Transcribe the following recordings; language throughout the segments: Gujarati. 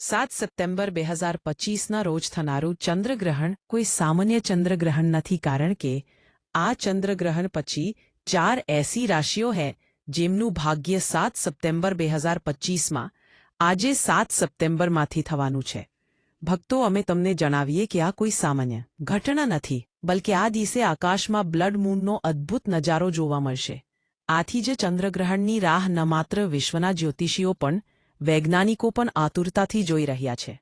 સાત સપ્ટેમ્બર બે હજાર પચીસના રોજ થનારું ચંદ્રગ્રહણ કોઈ સામાન્ય ચંદ્રગ્રહણ નથી કારણ કે આ ચંદ્રગ્રહણ પછી ચાર એસી રાશિઓ હે, જેમનું ભાગ્ય સાત સપ્ટેમ્બર બે હજાર પચીસમાં આજે સાત સપ્ટેમ્બરમાંથી થવાનું છે. ભક્તો, અમે તમને જણાવીએ કે આ કોઈ સામાન્ય ઘટના નથી, બલકે આ દિવસે આકાશમાં બ્લડ મૂનનો અદ્ભુત નજારો જોવા મળશે. આથી જ ચંદ્રગ્રહણની રાહ ન માત્ર વિશ્વના જ્યોતિષીઓ પણ વૈજ્ઞાનિકો પણ આતુરતાથી જોઈ રહ્યા છે.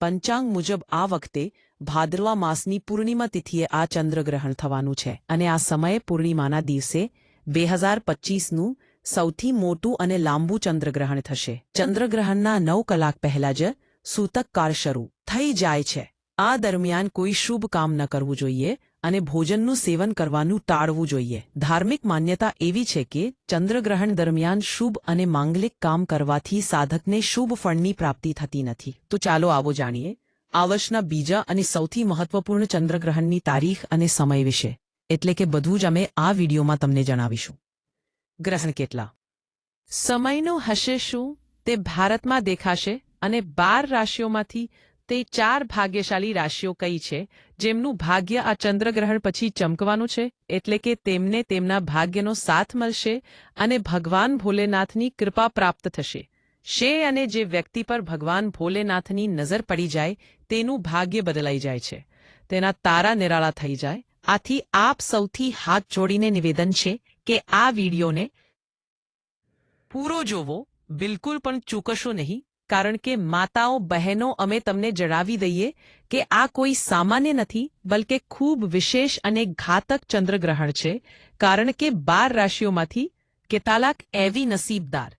પંચાંગ મુજબ આ વખતે ભાદરવા માસની પૂર્ણિમા તિથિએ આ ચંદ્રગ્રહણ થવાનું છે અને આ સમયે પૂર્ણિમાના દિવસે બે હજાર પચીસનું સૌથી મોટું અને લાંબુ ચંદ્રગ્રહણ થશે. ચંદ્રગ્રહણના નવ કલાક પહેલા જ સૂતક કાળ શરૂ થઈ જાય છે. આ દરમિયાન કોઈ શુભ કામ ન કરવું જોઈએ અને ભોજનનું સેવન કરવાનું ટાળવું જોઈએ. ધાર્મિક માન્યતા એવી છે કે ચંદ્રગ્રહણ દરમિયાન શુભ અને માંગલિક કામ કરવાથી સાધકને શુભ ફળની પ્રાપ્તિ થતી નથી. તો ચાલો આવો જાણીએ આ વર્ષના બીજા અને સૌથી મહત્વપૂર્ણ ચંદ્રગ્રહણની તારીખ અને સમય વિશે. એટલે કે બધું જ અમે આ વિડીયોમાં તમને જણાવીશું. ગ્રહણ કેટલા? સમયનું હશે શું? તે ભારતમાં દેખાશે અને બાર રાશિઓમાંથી તે ચાર ભાગ્યશાળી રાશિઓ કઈ છે? જેમનું ભાગ્ય આ ચંદ્રગ્રહણ પછી ચમકવાનું છે, એટલે કે તેમને તેમના ભાગ્યનો સાથ મળશે અને ભગવાન ભોલેનાથની કૃપા પ્રાપ્ત થશે. શે અને જે વ્યક્તિ પર ભગવાન ભોલેનાથની નજર પડી જાય, તેનું ભાગ્ય બદલાઈ જાય છે. તેના તારા નિરાળા થઈ જાય. આથી આપ સૌથી હાથ જોડીને નિવેદન છે કે આ વિડીયોને પૂરો જોવો, બિલકુલ પણ ચૂકશો નહીં. કારણ કે માતાઓ, બહેનો અમે તમને જણાવી દઈએ કે આ કોઈ સામાન્ય નથી, બલકે ખૂબ વિશેષ અને ઘાતક ચંદ્રગ્રહણ છે, કારણ કે બાર રાશિઓમાંથી કેટલાક એવી નસીબદાર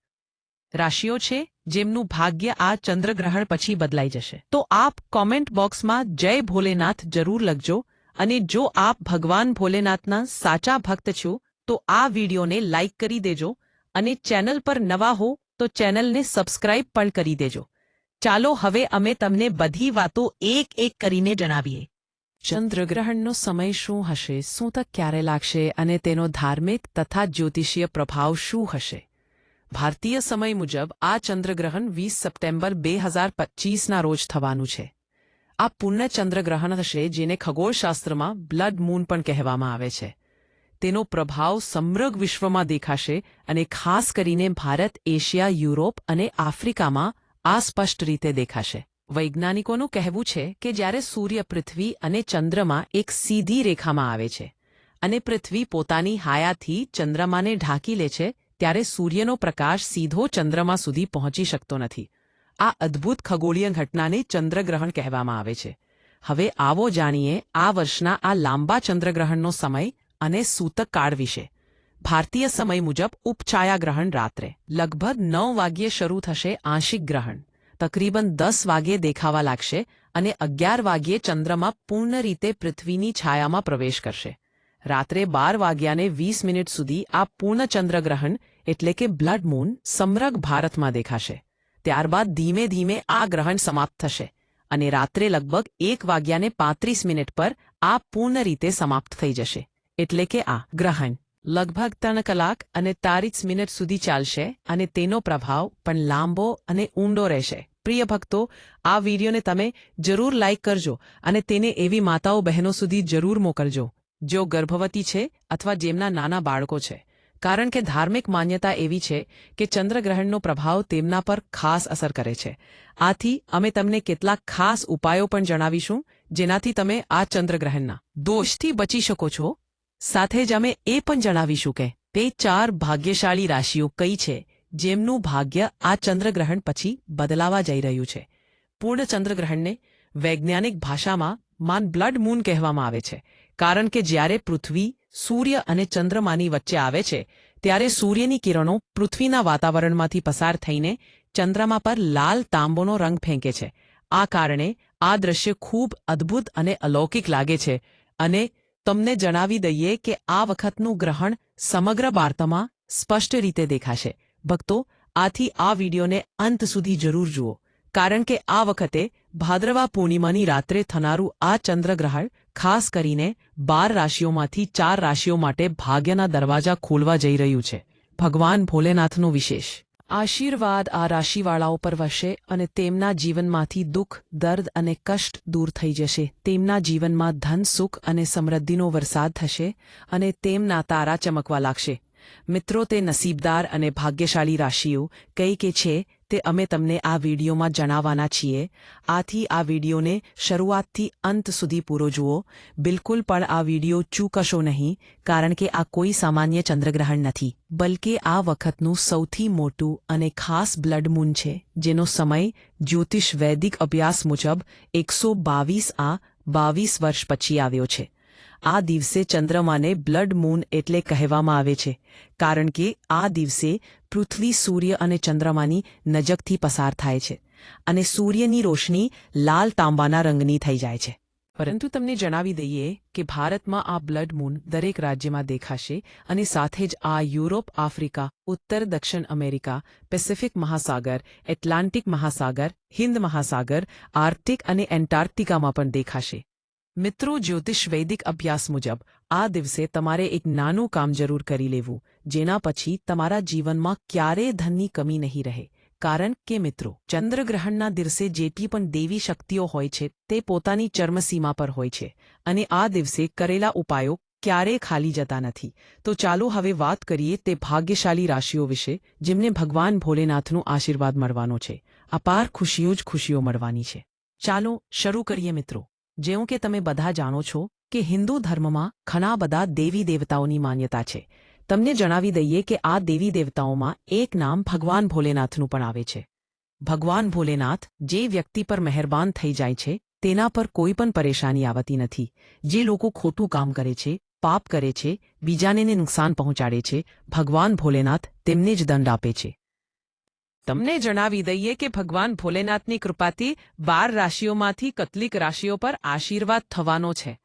રાશિઓ છે, જેમનું ભાગ્ય આ ચંદ્રગ્રહણ પછી બદલાઈ જશે. તો આપ કોમેન્ટ બોક્સમાં જય ભોલેનાથ જરૂર લખજો અને જો આપ ભગવાન ભોલેનાથના સાચા ભક્ત છો, તો આ વિડીયોને લાઇક કરી દેજો અને ચેનલ પર નવા હો તો ચેનલને સબસ્ક્રાઇબ પણ કરી દેજો. ચાલો હવે અમે તમને બધી વાતો એક એક કરીને જણાવીએ. ચંદ્રગ્રહણનો સમય શું હશે, શું તક ક્યારે લાગશે અને તેનો ધાર્મિક તથા જ્યોતિષીય પ્રભાવ શું હશે? ભારતીય સમય મુજબ આ ચંદ્રગ્રહણ વીસ સપ્ટેમ્બર બે હજાર પચીસના રોજ થવાનું છે. આ પૂર્ણ ચંદ્રગ્રહણ હશે જેને ખગોળશાસ્ત્રમાં બ્લડ મૂન પણ કહેવામાં આવે છે. તેનો પ્રભાવ સમગ્ર વિશ્વમાં દેખાશે અને ખાસ કરીને ભારત, એશિયા, યુરોપ અને આફ્રિકામાં આ સ્પષ્ટ રીતે દેખાશે. વૈજ્ઞાનિકોનું કહેવું છે કે જ્યારે સૂર્ય પૃથ્વી અને ચંદ્રમાં એક સીધી રેખામાં આવે છે અને પૃથ્વી પોતાની હાયાથી ચંદ્રમાને ઢાંકી લે છે, ત્યારે સૂર્યનો પ્રકાશ સીધો ચંદ્રમા સુધી પહોંચી શકતો નથી. આ અદ્ભુત ખગોળીય ઘટનાને ચંદ્રગ્રહણ કહેવામાં આવે છે. હવે આવો જાણીએ આ વર્ષના આ લાંબા ચંદ્રગ્રહણનો સમય અને સૂતક કાળ વિશે. ભારતીય સમય મુજબ ઉપછાયા ગ્રહણ રાત્રે. લગભગ નવ વાગ્યે શરૂ થશે આંશિક ગ્રહણ. તકરીબન દસ વાગ્યે દેખાવા લાગશે અને અગિયાર વાગ્યે ચંદ્રમાં પૂર્ણ રીતે પૃથ્વીની છાયામાં પ્રવેશ કરશે. રાત્રે બાર વાગ્યાને વીસ મિનિટ સુધી આ પૂર્ણ ચંદ્રગ્રહણ, એટલે કે બ્લડ મૂન, સમરગ ભારતમાં દેખાશે. ત્યારબાદ ધીમે ધીમે આ ગ્રહણ સમાપ્ત થશે અને રાત્રે લગભગ એક વાગ્યાને પાંત્રીસ મિનિટ પર આ પૂર્ણ રીતે સમાપ્ત થઈ જશે. એટલે કે આ ગ્રહણ. લગભગ ત્રણ કલાક અને તારીસ મિનિટ સુધી ચાલશે અને તેનો પ્રભાવ પણ લાંબો અને ઊંડો રહેશે. પ્રિય ભક્તો, આ વિડીયોને તમે જરૂર લાઇક કરજો અને તેને એવી માતાઓ બહેનો સુધી જરૂર મોકલજો, જો ગર્ભવતી છે અથવા જેમના નાના બાળકો છે. કારણ કે ધાર્મિક માન્યતા એવી છે કે ચંદ્રગ્રહણનો પ્રભાવ તેમના પર ખાસ અસર કરે છે. આથી અમે તમને કેટલાક ખાસ ઉપાયો પણ જણાવીશું, જેનાથી તમે આ ચંદ્રગ્રહણના દોષથી બચી શકો છો સાથે જ અમે એ પણ જણાવીશું કે તે ચાર ભાગ્યશાળી રાશિઓ કઈ છે, જેમનું ભાગ્ય આ ચંદ્રગ્રહણ પછી બદલાવા જઈ રહ્યું છે. પૂર્ણ ચંદ્રગ્રહણને વૈજ્ઞાનિક ભાષામાં માન બ્લડ મૂન કહેવામાં આવે છે, કારણ કે જ્યારે પૃથ્વી, સૂર્ય અને ચંદ્રમાની વચ્ચે આવે છે, ત્યારે સૂર્યની કિરણો પૃથ્વીના વાતાવરણમાંથી પસાર થઈને ચંદ્રમા પર લાલ તાંબોનો રંગ ફેંકે છે. આ કારણે આ દ્રશ્ય ખૂબ અદ્ભુત અને અલૌકિક લાગે છે અને તમને જણાવી દઈએ કે આ વખતનું ગ્રહણ સમગ્ર વાર્તામાં સ્પષ્ટ રીતે દેખાશે. ભક્તો, આથી આ વિડીયોને અંત સુધી જરૂર જુઓ, કારણ કે આ વખતે ભાદ્રવા પૂર્ણિમાની રાત્રે થનારું આ ચંદ્રગ્રહણ ખાસ કરીને બાર રાશિઓમાંથી ચાર રાશિઓ માટે ભાગ્યના દરવાજા ખોલવા જઈ રહ્યું છે. ભગવાન ભોલેનાથનું વિશેષ. આશીર્વાદ આ રાશિવાળાઓ પર વસે અને તેમના જીવનમાંથી દુઃખ, દર્દ અને કષ્ટ દૂર થઈ જશે. તેમના જીવનમાં ધન, સુખ અને સમૃદ્ધિનો વરસાદ થશે અને તેમના તારા ચમકવા લાગશે. મિત્રો, તે નસીબદાર અને ભાગ્યશાળી રાશિઓ કઈ કે છે તે અમે તમને આ વિડીયોમાં જણાવવાના છીએ. આથી આ વિડીયોને શરૂઆતથી અંત સુધી પૂરો જુઓ. બિલકુલ પણ આ વીડિયો ચૂકશો નહીં, કારણ કે આ કોઈ સામાન્ય ચંદ્રગ્રહણ નથી. બલકે આ વખતનું સૌથી મોટું અને ખાસ બ્લડ મૂન છે, જેનો સમય જ્યોતિષ વૈદિક અભ્યાસ મુજબ એકસો બાવીસ આ બાવીસ વર્ષ પછી આવ્યો છે. આ દિવસે ચંદ્રમાને બ્લડ મૂન એટલે કહેવામાં આવે છે, કારણ કે આ દિવસે પૃથ્વી, સૂર્ય અને ચંદ્રમાની નજકથી પસાર થાય છે અને સૂર્યની રોશની લાલ તાંબાના રંગની થઈ જાય છે. પરંતુ તમને જણાવી દઈએ કે ભારતમાં આ બ્લડ મૂન દરેક રાજ્યમાં દેખાશે અને સાથે જ આ યુરોપ, આફ્રિકા, ઉત્તર, દક્ષિણ અમેરિકા, પેસિફિક મહાસાગર, એટલાન્ટિક મહાસાગર હિન્દ મહાસાગર, આર્કટિક અને એન્ટાર્કટિકામાં પણ દેખાશે. મિત્રો, જ્યોતિષ વૈદિક અભ્યાસ મુજબ, આ દિવસે તમારે એક નાનું કામ જરૂર કરી લેવું, જેના પછી તમારા જીવનમાં ક્યારેય ધનની કમી નહીં રહે. કારણ કે મિત્રો, ચંદ્રગ્રહણના દિવસે જેટલી પણ દેવી શક્તિઓ હોય છે, તે પોતાની ચર્મસીમા પર હોય છે, અને આ દિવસે કરેલા ઉપાયો ક્યારેય ખાલી જતા નથી. તો ચાલો હવે વાત કરીએ તે ભાગ્યશાળી રાશિઓ વિશે, જેમને ભગવાન ભોલેનાથનો આશીર્વાદ મળવાનો છે. અપાર ખુશીઓ જ ખુશીઓ મળવાની છે. ચાલો શરૂ કરીએ મિત્રો. જેવું કે તમે બધા જાણો છો કે હિન્દુ ધર્મમાં ઘણા બધા દેવી દેવતાઓની માન્યતા છે. તમને જણાવી દઈએ કે આ દેવી દેવતાઓમાં એક નામ ભગવાન ભોલેનાથનું પણ આવે છે. ભગવાન ભોલેનાથ જે વ્યક્તિ પર મહેરબાન થઈ જાય છે, તેના પર કોઈ પણ પરેશાની આવતી નથી. જે લોકો ખોટું કામ કરે છે, પાપ કરે છે બીજાને નુકસાન પહોંચાડે છે, ભગવાન ભોલેનાથ તેમને જ દંડ આપે છે. તમને જણાવી દઈએ કે ભગવાન ભોલેનાથની કૃપાથી બાર રાશિઓમાંથી કેટલીક રાશિઓ પર આશીર્વાદ થવાનો છે.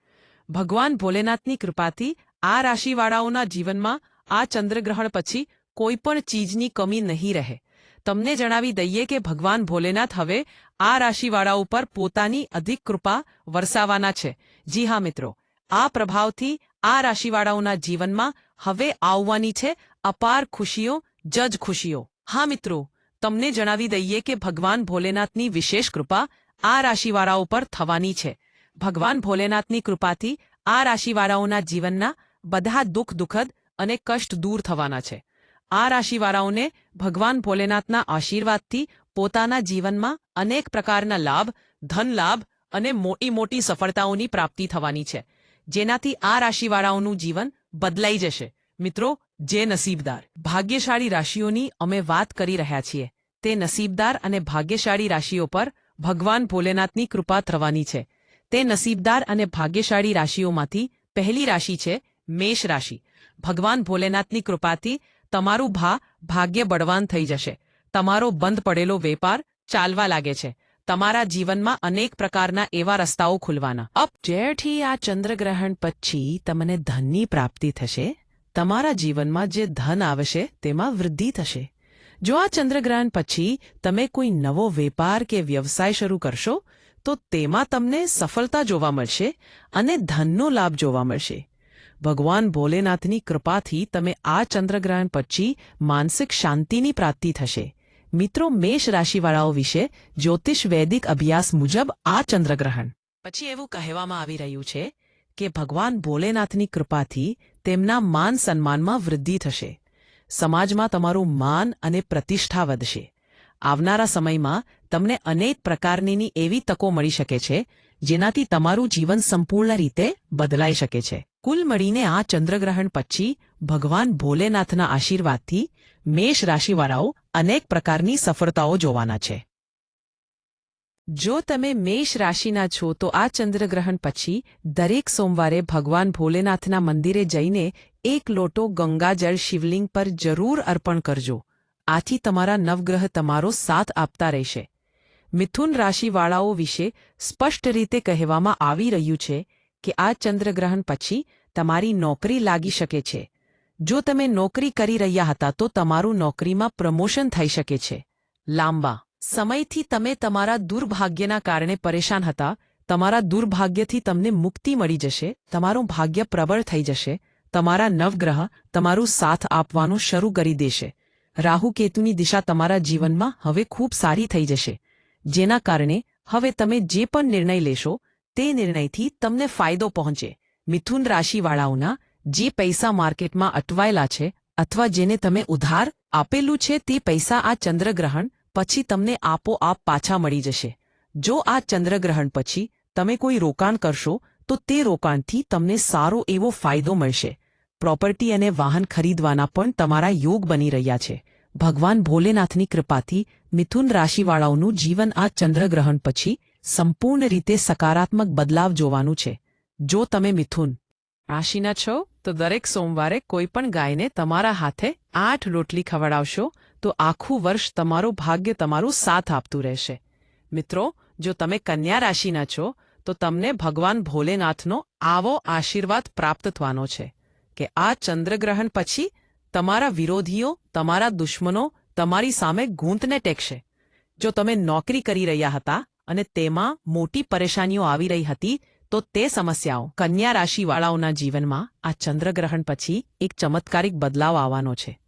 ભગવાન ભોલેનાથની કૃપાથી આ રાશિવાળાઓના જીવનમાં આ ચંદ્રગ્રહણ પછી કોઈ પણ ચીજની કમી નહીં રહે. તમને જણાવી દઈએ કે ભગવાન ભોલેનાથ હવે આ રાશિવાળાઓ પર પોતાની અધિક કૃપા વરસાવવાના છે. જી હા, મિત્રો. આ પ્રભાવથી આ રાશિવાળાઓના જીવનમાં હવે આવવાની છે અપાર ખુશીઓ, જજ ખુશીઓ. હા, મિત્રો. તમને જણાવી દઈએ કે ભગવાન ભોલેનાથની વિશેષ કૃપા આ રાશિવાળાઓ પર થવાની છે. ભગવાન ભોલેનાથની કૃપાથી આ રાશિવાળાઓના જીવનના બધા દુઃખ દુઃખદ અને કષ્ટ દૂર થવાના છે. આ રાશિવાળાઓને ભગવાન ભોલેનાથના આશીર્વાદથી પોતાના જીવનમાં અનેક પ્રકારના લાભ ધન લાભ અને મોટી મોટી સફળતાઓની પ્રાપ્તિ થવાની છે. જેનાથી આ રાશિવાળાઓનું જીવન બદલાઈ જશે. મિત્રો જે નસીબદાર. ભાગ્યશાળી રાશિઓની અમે વાત કરી રહ્યા છીએ. તે નસીબદાર અને ભાગ્યશાળી રાશિઓ પર ભગવાન ભોલેનાથની કૃપા થવાની છે. તે નસીબદાર અને ભાગ્યશાળી રાશિઓમાંથી પહેલી રાશિ છે મેષ રાશિ. ભગવાન ભોલેનાથની કૃપાથી તમારું ભા ભાગ્ય બળવાન થઈ જશે. તમારો બંધ પડેલો વેપાર ચાલવા લાગે છે. તમારા જીવનમાં અનેક પ્રકારના એવા રસ્તાઓ ખુલવાના. અપ જેઠી આ ચંદ્રગ્રહણ પછી તમને ધનની પ્રાપ્તિ થશે. તમારા જીવનમાં જે ધન આવશે તેમાં વૃદ્ધિ થશે. જો આ ચંદ્રગ્રહણ પછી તમે કોઈ નવો વેપાર કે વ્યવસાય શરૂ કરશો, તો તેમાં તમને સફળતા જોવા મળશે અને ધનનો લાભ જોવા મળશે. ભગવાન ભોલેનાથની કૃપાથી તમે આ ચંદ્રગ્રહણ પછી માનસિક શાંતિની પ્રાપ્તિ થશે. મિત્રો, મેષ રાશિવાળાઓ વિશે જ્યોતિષ વૈદિક અભ્યાસ મુજબ આ ચંદ્રગ્રહણ. પછી એવું કહેવામાં આવી રહ્યું છે કે ભગવાન ભોલેનાથની કૃપાથી તેમના માન સન્માનમાં વૃદ્ધિ થશે. સમાજમાં તમારું માન અને પ્રતિષ્ઠા વધશે. આવનારા સમયમાં તમને અનેક પ્રકારની એવી તકો મળી શકે છે, જેનાથી તમારું જીવન સંપૂર્ણ રીતે બદલાઈ શકે છે. કુલ મળીને આ ચંદ્રગ્રહણ પછી ભગવાન ભોલેનાથના આશીર્વાદથી મેષ રાશિવાળાઓ અનેક પ્રકારની સફળતાઓ જોવાના છે. જો તમે મેષ રાશિના છો, તો આ ચંદ્રગ્રહણ પછી દરેક સોમવારે ભગવાન ભોલેનાથના મંદિરે જઈને એક લોટો ગંગાજળ શિવલિંગ પર જરૂર અર્પણ કરજો. આથી તમારા નવગ્રહ તમારો સાથ આપતા રહેશે. મિથુન રાશિવાળાઓ વિશે સ્પષ્ટ રીતે કહેવામાં આવી રહ્યું છે કે આ ચંદ્રગ્રહણ પછી તમારી નોકરી લાગી શકે છે. જો તમે નોકરી કરી રહ્યા હતા, તો તમારું નોકરીમાં પ્રમોશન થઈ શકે છે. લાંબા સમયથી તમે તમારા દુર્ભાગ્યના કારણે પરેશાન હતા, તમારા દુર્ભાગ્યથી તમને મુક્તિ મળી જશે, તમારું ભાગ્ય પ્રબળ થઈ જશે, તમારા નવગ્રહ તમારું સાથ આપવાનું શરૂ કરી દેશે. રાહુ કેતુની દિશા તમારા જીવનમાં હવે ખૂબ સારી થઈ જશે. જેના કારણે હવે તમે જે પણ નિર્ણય લેશો, તે નિર્ણયથી તમને ફાયદો પહોંચે. મિથુન રાશિવાળાઓના જે પૈસા માર્કેટમાં અટવાયેલા છે, અથવા જેને તમે ઉધાર આપેલું છે, તે પૈસા આ ચંદ્રગ્રહણ પછી તમને આપોઆપ પાછા મળી જશે. જો આ ચંદ્રગ્રહણ પછી તમે કોઈ રોકાણ કરશો, તો તે રોકાણથી તમને સારો એવો ફાયદો મળશે. પ્રોપર્ટી અને વાહન ખરીદવાના પણ તમારા યોગ બની રહ્યા છે. ભગવાન ભોલેનાથની કૃપાથી મિથુન રાશિવાળાઓનું જીવન આ ચંદ્રગ્રહણ પછી સંપૂર્ણ રીતે સકારાત્મક બદલાવ જોવાનું છે. જો તમે મિથુન રાશિના છો, તો દરેક સોમવારે કોઈ પણ ગાયને તમારા હાથે આઠ રોટલી ખવડાવશો તો આખું વર્ષ તમારું ભાગ્ય તમારું સાથ આપતું રહેશે. મિત્રો, જો તમે કન્યા રાશિના છો, તો તમને ભગવાન ભોલેનાથનો આવો આશીર્વાદ પ્રાપ્ત થવાનો છે કે આ ચંદ્રગ્રહણ પછી તમારા વિરોધીઓ, તમારા દુશ્મનો તમારી સામે ગૂંતને ટેકશે. જો તમે નોકરી કરી રહ્યા હતા અને તેમાં મોટી પરેશાનીઓ આવી રહી હતી, તો તે સમસ્યાઓ કન્યા રાશિવાળાઓના જીવનમાં આ ચંદ્રગ્રહણ પછી એક ચમત્કારિક બદલાવ આવવાનો છે.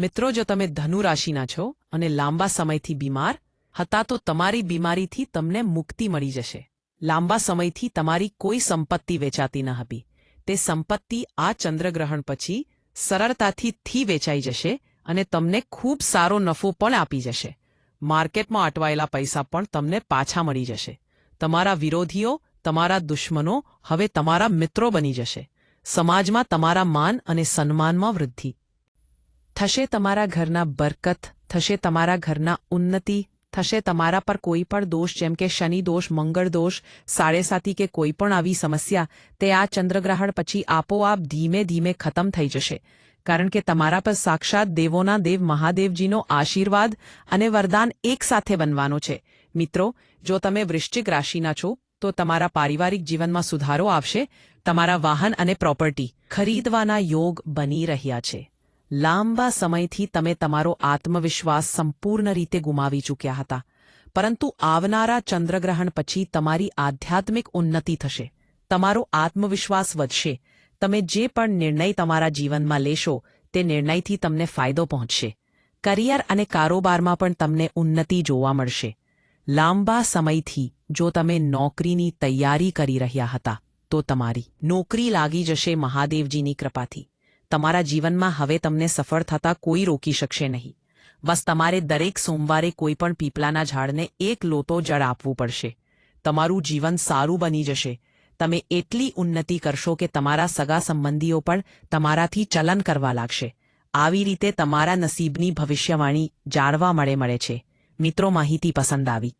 મિત્રો, જો તમે ધનુ રાશિના છો અને લાંબા સમયથી બીમાર, હતા તો તમારી બીમારીથી તમને મુક્તિ મળી જશે. લાંબા સમયથી તમારી કોઈ સંપત્તિ વેચાતી ન હતી. તે સંપત્તિ આ ચંદ્રગ્રહણ પછી સરળતાથી થી વેચાઈ જશે અને તમને ખૂબ સારો નફો પણ આપી જશે. માર્કેટમાં અટવાયેલા પૈસા પણ તમને પાછા મળી જશે. તમારા વિરોધીઓ, તમારા દુશ્મનો હવે તમારા મિત્રો બની જશે. સમાજમાં તમારા માન અને સન્માનમાં વૃદ્ધિ. થશે તમારા ઘરના બરકત, થશે તમારા ઘરના ઉન્નતિ, થશે તમારા પર કોઈ પણ દોષ, જેમ કે શનિ દોષ, મંગળ દોષ, સાડેસાતી કે કોઈ પણ આવી સમસ્યા, તે આ ચંદ્રગ્રહણ પછી આપોઆપ ધીમે ધીમે ખતમ થઈ જશે. કારણ કે તમારા પર સાક્ષાત દેવોના દેવ મહાદેવજીનો આશીર્વાદ અને વરદાન એકસાથે બનવાનો છે. મિત્રો, જો તમે વૃશ્ચિક રાશિના છો, તો તમારા પારિવારિક જીવનમાં સુધારો આવશે, તમારા વાહન અને પ્રોપર્ટી ખરીદવાના યોગ બની રહ્યા છે. લાંબા સમયથી તમે તમારો આત્મવિશ્વાસ સંપૂર્ણ રીતે ગુમાવી ચૂક્યા હતા. પરંતુ આવનારા ચંદ્રગ્રહણ પછી તમારી આધ્યાત્મિક ઉન્નતિ થશે. તમારો આત્મવિશ્વાસ વધશે. તમે જે પણ નિર્ણય તમારા જીવનમાં લેશો, તે નિર્ણયથી તમને ફાયદો પહોંચશે. કરિયર અને કારોબારમાં પણ તમને ઉન્નતિ જોવા મળશે. લાંબા સમયથી, જો તમે નોકરીની તૈયારી કરી રહ્યા હતા, તો તમારી નોકરી લાગી જશે મહાદેવજીની કૃપાથી. તમારા જીવનમાં હવે તમને સફળ થતા કોઈ રોકી શકશે નહીં. બસ તમારે દરેક સોમવારે કોઈ પણ પીપલાના ઝાડને એક લોટો જળ આપવું પડશે. તમારું જીવન સારું બની જશે. તમે એટલી ઉન્નતિ કરશો કે તમારા સગા સંબંધીઓ પણ તમારાથી ચલન કરવા લાગશે. આવી રીતે તમારા નસીબની ભવિષ્યવાણી જાણવા મળે મળે છે. મિત્રો, માહિતી પસંદ આવી.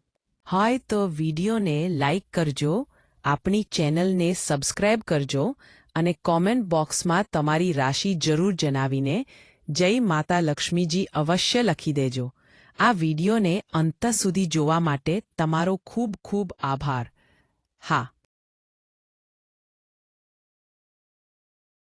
હોય, તો વિડીયોને લાઇક કરજો. આપણી ચેનલને સબસ્ક્રાઇબ કરજો. અને કોમેન્ટ બોક્સમાં તમારી રાશિ જરૂર જણાવીને જય માતા લક્ષ્મીજી અવશ્ય લખી દેજો. આ વિડીયોને અંત સુધી જોવા માટે તમારો ખૂબ ખૂબ આભાર. હા.